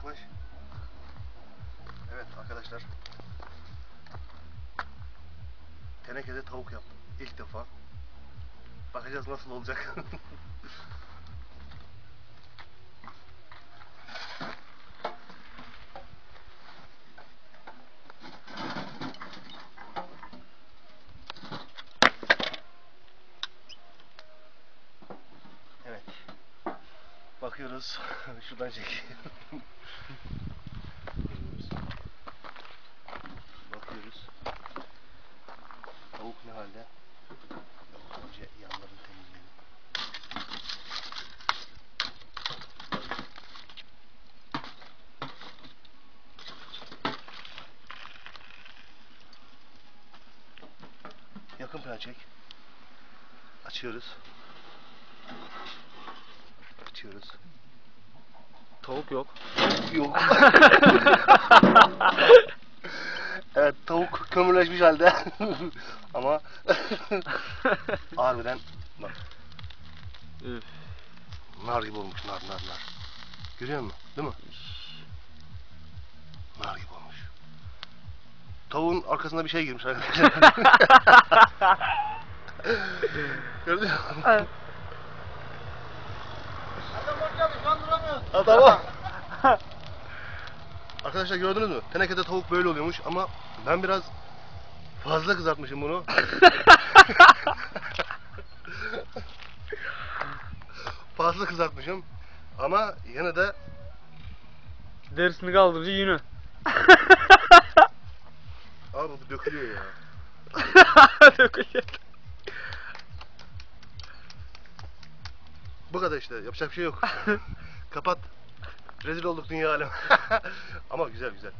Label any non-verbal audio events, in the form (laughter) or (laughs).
yaklaş. Evet arkadaşlar. Tenekede tavuk yaptım. İlk defa. Bakacağız nasıl olacak. (laughs) Bakıyoruz. (laughs) Şuradan çek. Bakıyoruz. Bakıyoruz. Tavuk ne halde? Önce yanlarını temizleyelim. Yakın plan çek. Açıyoruz. Açıyoruz. Tavuk yok. Yok. (laughs) tavuk kömürleşmiş halde. (laughs) Ama (laughs) harbiden bak Üf. nar gibi olmuş nar nar nar. Görüyor musun? Değil mi? Nar gibi olmuş. Tavuğun arkasında bir şey girmiş arkadaşlar. (laughs) Gördün mü? Ha, tamam. Arkadaşlar gördünüz mü? Tenekede tavuk böyle oluyormuş ama ben biraz fazla kızartmışım bunu. (laughs) fazla kızartmışım. Ama yine de Derisini kaldırıcı yine. (laughs) abi bu dökülüyor ya. (laughs) Dökülüyor. Bu kadar işte. Yapacak bir şey yok. Kapat. Rezil olduk dünya alem. (laughs) ama güzel güzel.